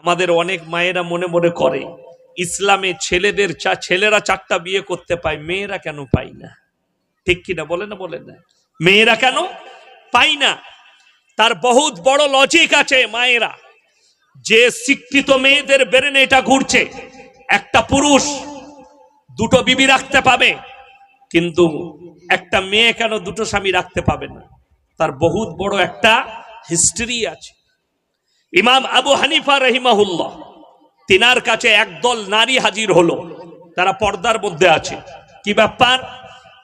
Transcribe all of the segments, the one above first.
আমাদের অনেক মায়েরা মনে মনে করে, ইসলামে ছেলেদের চা, ছেলেরা চারটা বিয়ে করতে পায়, মেয়েরা কেন পায় না? ঠিক কিনা বলে না বলে না। মেয়েরা কেন পাই না? তার বহুত বড় লজিক আছে মায়েরা। যে শিক্ষিত মেয়েদের বেরেনে এটা ঘুরছে, একটা পুরুষ দুটো বিবি রাখতে পাবে, কিন্তু একটা মেয়ে কেন দুটো স্বামী রাখতে পাবে না? তার বহুত বড় একটা হিস্ট্রি আছে। ইমাম আবু হানিফা রহিমাহুল্লাহ, তিনার কাছে একদল নারী হাজির হলো। তারা পর্দার মধ্যে আছে। কি ব্যাপার?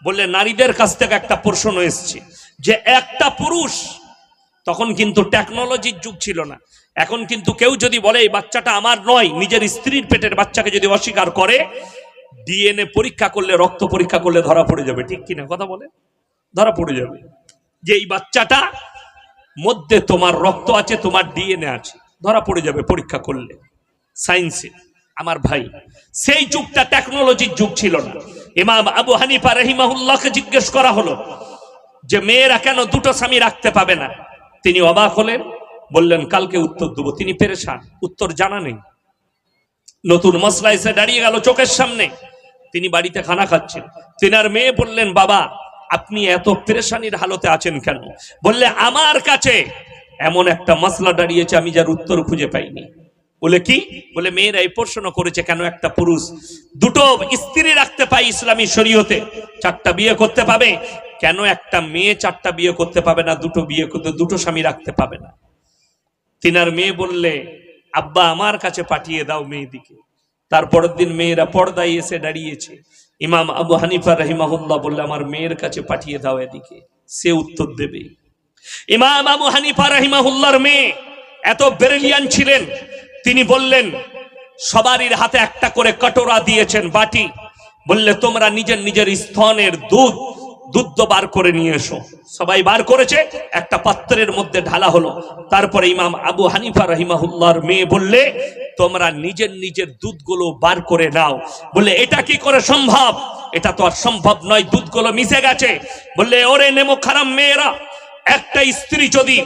বললে, নারীদের কাছ থেকে একটা প্রশ্ন এসছে যে, একটা পুরুষ, তখন কিন্তু টেকনোলজির যুগ ছিল না। এখন কিন্তু কেউ যদি বলে, এই বাচ্চাটা আমার নয়, নিজের স্ত্রীর পেটের বাচ্চাকে যদি অস্বীকার করে, ডিএনএ পরীক্ষা করলে, রক্ত পরীক্ষা করলে ধরা পড়ে যাবে। ঠিক কিনা? কথা বলে? ধরা পড়ে যাবে। যে এই বাচ্চাটা মধ্যে তোমার রক্ত আছে, তোমার ডিএনএ আছে। ধরা পড়ে যাবে পরীক্ষা করলে। সায়েন্সে। আমার ভাই। সেই যুগটা টেকনোলজির যুগ ছিল না। ইমাম আবু হানিফা রহিমাহুল্লাহকে জিজ্ঞেস করা হলো যে, মেয়েরা কেন দুটো স্বামী রাখতে পাবে না? তিনি অবাক হলেন, বললেন, কালকে উত্তর দেবো। তিনি পেরেশান। উত্তর জানা নেই। নতুন মশলা এসে দাঁড়িয়ে গেল চোখের সামনে। তিনি বাড়িতে খানা খাচ্ছেন। তিনার মেয়ে বললেন, বাবা আপনি এত পেরেশানির হালতে আছেন কেন? বললে, আমার কাছে এমন একটা মশলা দাঁড়িয়েছে, আমি যার উত্তর খুঁজে পাইনি। বলে, কি? বলে, মেয়েরা এই প্রশ্ন করেছে, কেন একটা পুরুষ দুটো স্ত্রী রাখতে পায় ইসলামী শরীয়তে? চারটা বিয়ে করতে পাবে? কেন একটা মেয়ে চারটা বিয়ে করতে পাবে না, দুটো বিয়ে করতে, দুটো স্বামী রাখতে পাবে না? তিনার মেয়ে বললে, আব্বা, আমার কাছে পাঠিয়ে দাও মেয়েদিকে। তারপরের দিন মেয়েরা পর্দায় এসে দাঁড়িয়েছে। ইমাম আবু হানিফা রহিমাহুল্লাহ বললে, আমার মেয়ের কাছে পাঠিয়ে দাও এদিকে, সে উত্তর দেবে। ইমাম আবু হানিফা রহিমাহুল্লাহর মেয়ে এত ব্রিলিয়ান ছিলেন, তিনি বললেন, সবারই হাতে একটা করে কটোরা দিয়েছেন বাটি। বললে, তোমরা নিজের নিজের স্তনের দুধ দুধ বার করে নিয়ে এসো। সবাই বার করেছে, একটা পাত্রের মধ্যে ঢালা হলো। তারপরে ইমাম আবু হানিফা রহিমাহুল্লাহর মেয়ে বললে, তোমরা নিজের নিজের দুধগুলো বার করে নাও। বললে, এটা কি করে সম্ভব? এটা তো আর সম্ভব নয়, দুধগুলো মিশে গেছে। বললে, ওরে নেমো খারাপ মেয়েরা, একটা স্ত্রী যদি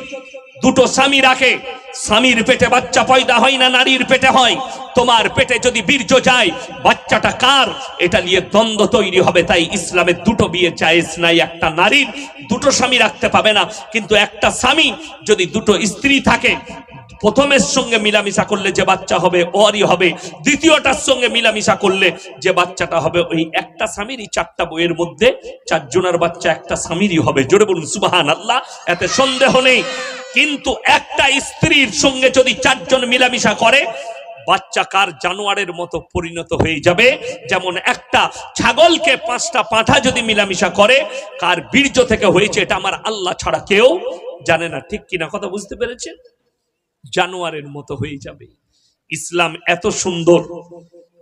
দুটো স্বামী রাখে, স্বামীর পেটে বাচ্চা পয়দা হয় না, নারীর পেটে হয়? তোমার পেটে যদি বীর্য যায়, বাচ্চাটা কার? এটা নিয়ে দ্বন্দ্ব তৈরি হবে, তাই ইসলামের দুটো বিয়ে জায়েজ নাই। একটা নারীর, দুটো স্বামী রাখতে পাবে না। কিন্তু একটা স্বামী, যদি দুটো স্ত্রী থাকে, প্রথমের সঙ্গে মিলামিশা করলে যে বাচ্চা হবে, ওরই হবে। দ্বিতীয়টার সঙ্গে মিলামিশা করলে যে বাচ্চাটা হবে, ওই একটা স্বামীরই চারটা বইয়ের মধ্যে চারজনের বাচ্চা একটা স্বামীরই হবে। জোরে বলুন সুবাহান আল্লাহ এতে সন্দেহ নেই। কিন্তু একটা স্ত্রীর সঙ্গে যদি চারজন মিলামিশা করে বাচ্চা কার জানোয়ারের মতো পরিণত হয়ে যাবে। যেমন একটা ছাগলকে পাঁচটা পাঁঠা যদি মিলামিশা করে, কার বীর্য থেকে হয়েছে এটা আমার আল্লাহ ছাড়া কেউ জানে না। ঠিক কিনা কথা বুঝতে পেরেছেন? জানোয়ারের মতো হয়ে যাবে। ইসলাম এত সুন্দর।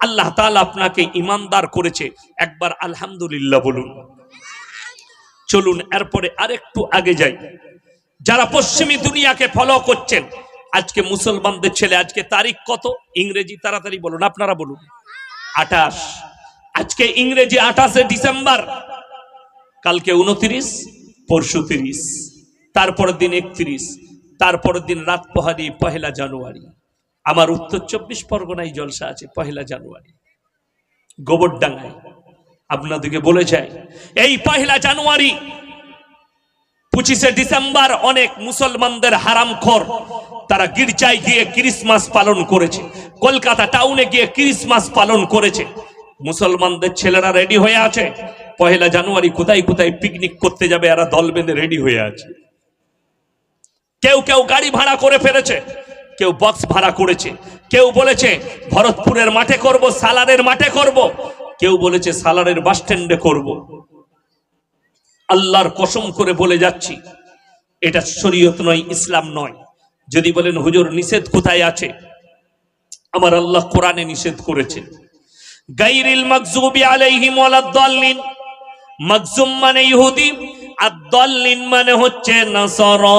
আল্লাহ তাআলা আপনাকে ইমানদার করেছে। একবার আলহামদুলিল্লাহ বলুন। চলুন, এরপরে আরেকটু আগে যাই। যারা পশ্চিমী দুনিয়াকে ফলো করছেন আজকে মুসলমানদের ছেলে আজকে তারিখ কত? ইংরেজি তাড়াতাড়ি বলুন, আপনারা বলুন। আঠাশ। আজকে ইংরেজি আঠাশে ডিসেম্বর, কালকে উনত্রিশ, পরশু তিরিশ, তারপরের দিন একত্রিশ, তারপরের দিন রাত পোহারি, পহেলা জানুয়ারি। আমার উত্তর চব্বিশ পরগনায় জলসা আছে, পহেলা জানুয়ারি। গোবরডাঙ্গায়। আপনাদেরকে বলে যায় এই পহেলা জানুয়ারি পঁচিশে ডিসেম্বর অনেক মুসলমানদের হারামখোর। তারা গির্জায় গিয়ে ক্রিসমাস পালন করেছে। কলকাতা টাউনে গিয়ে ক্রিসমাস পালন করেছে। মুসলমানদের ছেলেরা রেডি হয়ে আছে। পহেলা জানুয়ারি কোথায় কোথায় পিকনিক করতে যাবে, এরা দল বেঁধে রেডি হয়ে আছে। কেউ কেউ গাড়ি ভাড়া করে ফেলেছে, কেউ বক্স ভাড়া করেছে। কেউ বলেছে, ভরতপুরের মাঠে করব, সালারের মাঠে করব। কেউ বলেছে, সালারের বাস স্ট্যান্ডে করব। আল্লাহর কসম করে বলে যাচ্ছি, এটা শরীয়ত নয়, ইসলাম নয়। যদি বলেন, হুজুর, নিষেধ কোথায় আছে? আমার আল্লাহ কোরআনে নিষেধ করেছে। গাইরিল মাকজুবি আলাইহিম ওয়ালাদ-দাল্লিন মাকজুম মানে ইহুদি, আর দল্লিন মানে হচ্ছে নাসারা।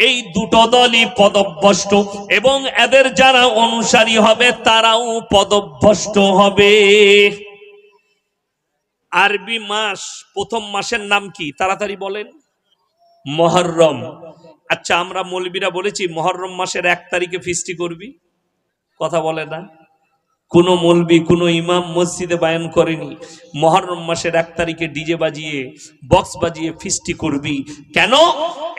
এই দুটো দলই পদভ্রষ্ট, এবং এদের যারা অনুসারী হবে, তারাও পদভ্রষ্ট হবে। আরবি মাস প্রথম মাসের নাম কি? তাড়াতাড়ি বলেন। মহরম। আচ্ছা আমরা মলবিরা বলেছি মহরম মাসের এক তারিখে ফিস্টি করবি। কথা বলে না। কোনো মলবি, কোনো ইমাম মসজিদে বায়ান করেনি। মহরম মাসের এক তারিখে ডিজে বাজিয়ে, বক্স বাজিয়ে ফিস্টি করবি। কেন?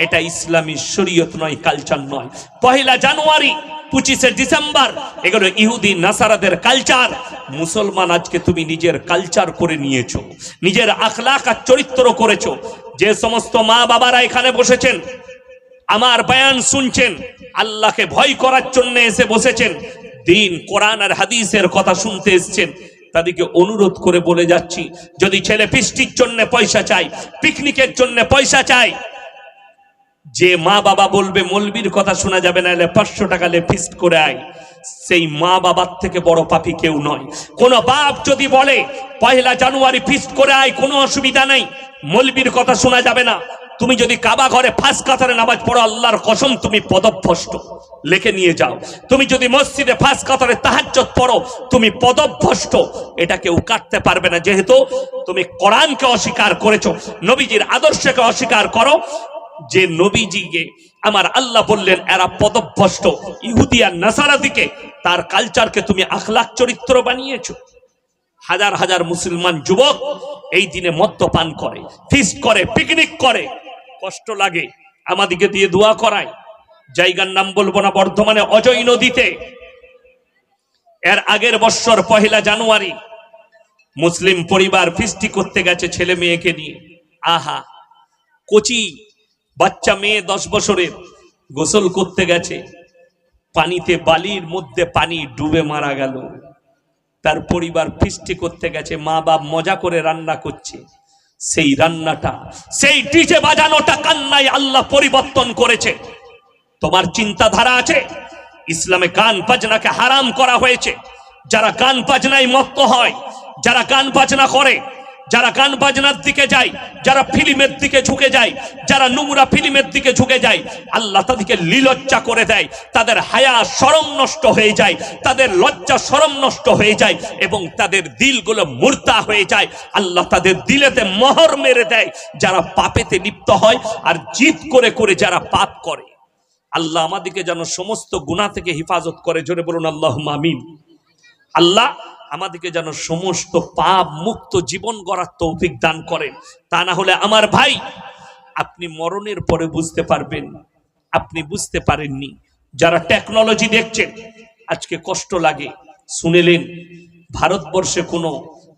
এটা ইসলামী শরীয়ত নয়, কালচার নয়। পহেলা জানুয়ারি, পঁচিশে ডিসেম্বর, এগুলো ইহুদি নাসারাদের কালচার। মুসলমান আজকে তুমি নিজের কালচার করে নিয়েছো, নিজের আখলাক আর চরিত্র করেছ। যে সমস্ত মা বাবারা এখানে বসেছেন, আমার বয়ান শুনছেন, আল্লাহকে ভয় করার জন্য এসে বসেছেন দিন, কোরআন আর হাদিসের কথা শুনতে এসছেন। তাদেরকে অনুরোধ করে বলে যাচ্ছি, যদি ছেলে ফিস্টির জন্য পয়সা চাই পিকনিকের জন্য পয়সা চাই যে মা বাবা বলবে, মলবির কথা শোনা যাবে না, এলে পাঁচশো টাকা লে ফিস্ট করে আয়। সেই মা বাবার থেকে বড় পাপি কেউ নয়। কোন বাপ যদি বলে, পয়লা জানুয়ারি ফিস্ট করে আয়, কোনো অসুবিধা নেই, মলবির কথা শোনা যাবে না। তুমি যদি কাবা ঘরে ফাঁস কাতারে নামাজ পড়ো, আল্লাহর কসম তুমি পদভ্রষ্ট। লিখে নিয়ে যাও। তুমি যদি মসজিদে ফাঁস কাতারে তাহাজ্জত পড়ো, তুমি পদভ্রষ্ট। এটা কেউ কাটতে পারবে না, যেহেতু তুমি কোরআনকে অস্বীকার করেছ, নবীজির আদর্শকে অস্বীকার করো। যে নবীজিকে আমার আল্লাহ বললেন, এরা পদভ্রষ্ট। ইহুদিয়া নাসারা দিকে তার কালচারকে তুমি আখলাক চরিত্র বানিয়েছো। হাজার হাজার মুসলমান যুবক এই দিনে মদ্যপান করে, ফিস্ট করে, পিকনিক করে। কষ্ট লাগে, আমাদিকে দিয়ে দোয়া করায়। জায়গার নাম বলব না, বর্ধমানে অজয় নদীতে। এর আগের বৎসর পহেলা জানুয়ারি, মুসলিম পরিবার ফিস্টি করতে গেছে ছেলে মেয়েকে নিয়ে। আহা, কচি বাচ্চা মেয়ে দশ বছরের, গোসল করতে গেছে। পানিতে বালির মধ্যে পানি ডুবে মারা গেল। তার পরিবার ফিস্টি করতে গেছে, মা বাপ মজা করে রান্না করছে। সেই রান্নাটা, সেই ডিজে বাজানোটা কান্নায় আল্লাহ পরিবর্তন করেছে। তোমার চিন্তাধারা আছে? ইসলামে গান বাজনাকে হারাম করা হয়েছে। যারা গান বাজনায় মত্ত হয়, যারা গান বাজনা করে যারা গান বাজনার দিকে যায়, যারা ফিল্মের দিকে ঝুঁকে যায়, যারা নোংরা ফিল্মের দিকে ঝুঁকে যায়, আল্লাহ তাদেরকে লীলজ্জা করে দেয়। তাদের হায়া সরম নষ্ট হয়ে যায়, তাদের লজ্জা সরম নষ্ট হয়ে যায় এবং তাদের দিলগুলো মূর্তা হয়ে যায়। আল্লাহ তাদের দিলেতে মোহর মেরে দেয়, যারা পাপেতে লিপ্ত হয় আর জিদ করে করে যারা পাপ করে। আল্লাহ আমাদেরকে যেন সমস্ত গুণা থেকে হেফাজত করে। জোরে বলুন আল্লাহ মামিন আল্লাহ আমাদেরকে যেন সমস্ত পাপ মুক্ত জীবন গড়ার তৌফিক দান করেন। তা না হলে আমার ভাই, আপনি মরণের পরে বুঝতে পারবেন, আপনি বুঝতে পারেননি। যারা টেকনোলজি দেখছেন, আজকে কষ্ট লাগে। শুনেলেন, ভারতবর্ষে কোনো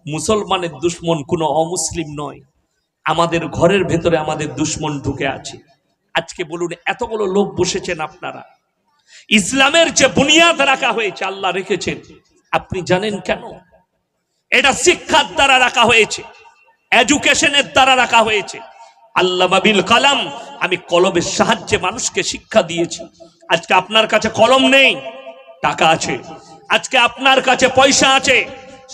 মুসলমানের দুশ্মন, কোনো অমুসলিম নয়। আমাদের ঘরের ভেতরে আমাদের দুশ্মন ঢুকে আছে। আজকে বলুন, এতগুলো লোক বসেছেন আপনারা। ইসলামের যে বুনিয়াদ রাখা হয়েছে, আল্লাহ রেখেছেন। আপনি জানেন কেন? এটা শিক্ষার দ্বারা রাখা হয়েছে। এডুকেশনের দ্বারা রাখা হয়েছে। আল্লাহ বিল কালাম, আমি কলমের সাহায্যে মানুষকে শিক্ষা দিয়েছি। আজকে আপনার কাছে কলম নেই, টাকা আছে। আজকে আপনার কাছে পয়সা আছে,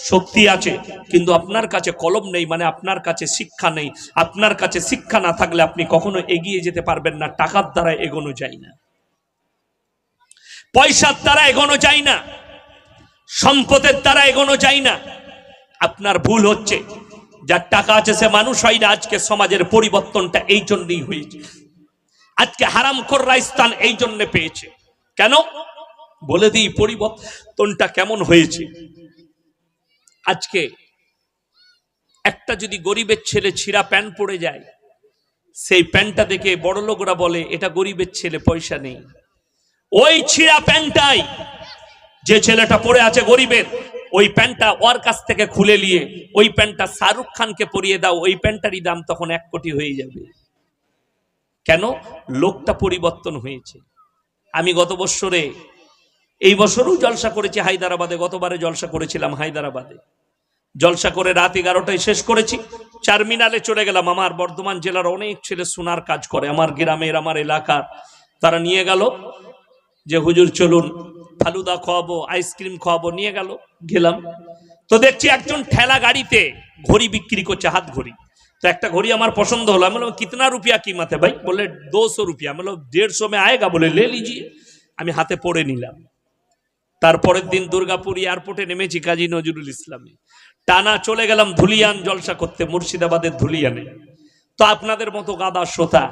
শক্তি আছে। কিন্তু আপনার কাছে কলম নেই মানে আপনার কাছে শিক্ষা নেই। আপনার কাছে শিক্ষা না থাকলে আপনি কখনো এগিয়ে যেতে পারবেন না, টাকার দ্বারা এগোনো যায় না। পয়সার দ্বারা এগোনো যায় না। সম্পদের দ্বারা এগোনো যায় না। আপনার ভুল হচ্ছে। যার টাকা আছে সে মানুষ হয় না। আজকে সমাজের পরিবর্তনটা এই জন্যই হয়েছে। আজকে হারাম খোররা স্থান এই জন্য পেয়েছে। কেন? বলে দিই, পরিবর্তনটা কেমন হয়েছে? আজকে একটা যদি গরিবের ছেলে ছিঁড়া প্যান্ট পরে যায়, সেই প্যান্টটা দেখে বড় লোকরা বলে, এটা গরিবের ছেলে, পয়সা নেই। ওই ছিঁড়া প্যান্টটাই যে ছেলেটা পড়ে আছে গরিবের, ওই প্যান্টটা ওর কাছ থেকে খুলে নিয়ে, ওই প্যান্টটা শাহরুখ খানকে পরিয়ে দাও, ওই প্যান্টটারই দাম তখন এক কোটি হয়ে যাবে। কেন? লোকটা পরিবর্তন হয়েছে। আমি গত বছরে এই বছরও জলসা করেছি হায়দ্রাবাদে, গতবারে জলসা করেছিলাম হায়দ্রাবাদে। জলসা করে রাত এগারোটায় শেষ করেছি, চারমিনালে চলে গেলাম। আমার বর্ধমান জেলার অনেক ছেলে সোনার কাজ করে, আমার গ্রামের, আমার এলাকার। তারা নিয়ে গেল যে, হুজুর, চলুন ফালুদা খাওয়াবো আইসক্রিম খাওয়াবো, নিয়ে গেল, গেলাম। তো দেখছি একজন ঠেলা গাড়িতে ঘড়ি বিক্রি করছে, হাত ঘড়ি। তো একটা ঘড়ি আমার পছন্দ হলো। আমি বললাম, কিতনা রুপিয়া কিমাতে ভাই? বলে, দোশো রুপিয়া। আমি বললাম, দেড়শো মে আয়েগা? বলে, লে লিজিয়ে। আমি হাতে পড়ে নিলাম। তারপরের দিন দুর্গাপুর এয়ারপোর্টে নেমেছি কাজী নজরুল ইসলামে। টানা চলে গেলাম ধুলিয়ান জলসা করতে, মুর্শিদাবাদের ধুলিয়ানে। তো আপনাদের মতো গাদা শ্রোতা